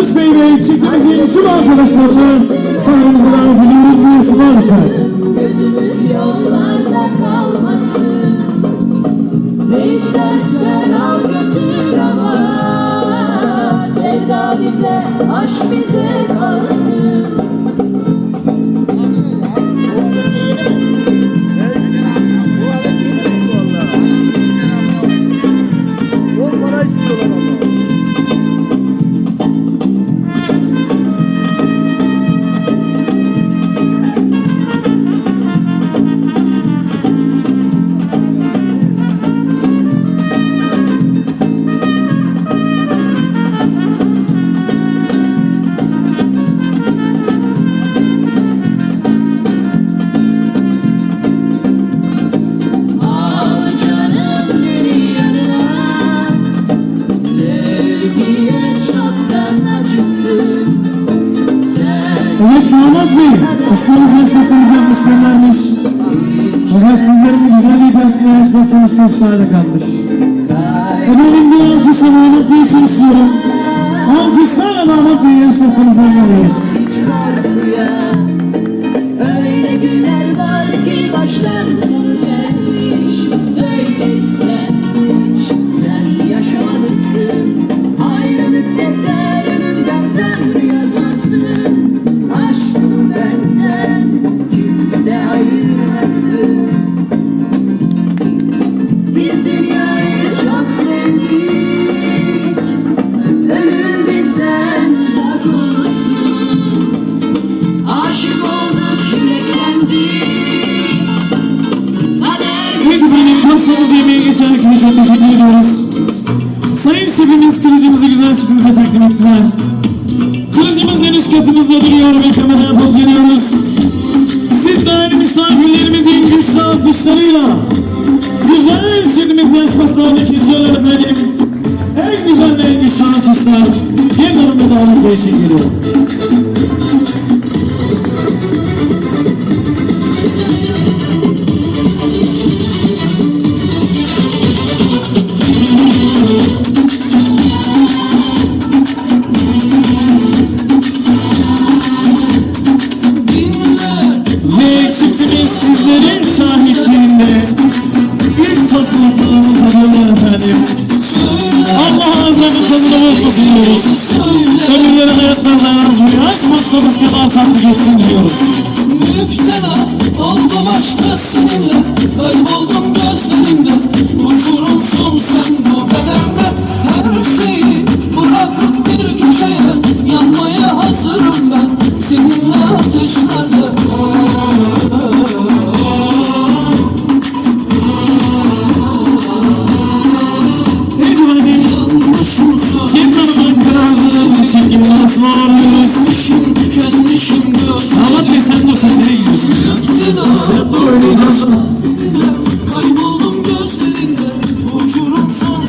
Barış Bey ve çiftimizin tüm arkadaşlarını sahnemize davet ediyoruz. Buyursunlar lütfen. Gözümüz yollarda kalmasın Ne istersen al götür ama Sevda bize, aşk bize kalsın Evet damat bey, ustamız yarışmasımızı yapmış göndermiş. Fakat sizlerin bu güzelliği karşısında yarışmasımız çok sade kalmış. Efendim bir alkış almanızı için istiyorum. Alkışlarla damat bey yarışmasımızı yapmalıyız. çarpıya Öyle günler var ki baştan sonu pastamız yemeğe geçen herkese çok teşekkür ediyoruz. Sayın şefimiz kılıcımızı güzel şefimize takdim ettiler. Kılıcımız en üst katımızda duruyor ve kameraya poz veriyoruz. Siz değerli misafirlerimizin güçlü alkışlarıyla güzel şefimiz yarışmasındaki izliyorlar efendim. En güzel ve en güçlü alkışlar yeniden davet için geliyor. Sizlerin şahitliğinde ilk topluluğumuza dönüyor efendim. Allah ağızlarını tadını bozmasın diyoruz. Ölümleri hayatlardan yazmıyor. Açmazsanız kadar tatlı geçsin diyoruz. Müptela oldum aşkta seninle Kayboldum gözlerinde Kim tanıdığın kırmızı çirkin arasına ağırlıyoruz. İşin tükenmişim gözlerim Damat Bey sen dur sen nereye gidiyorsun? Müptela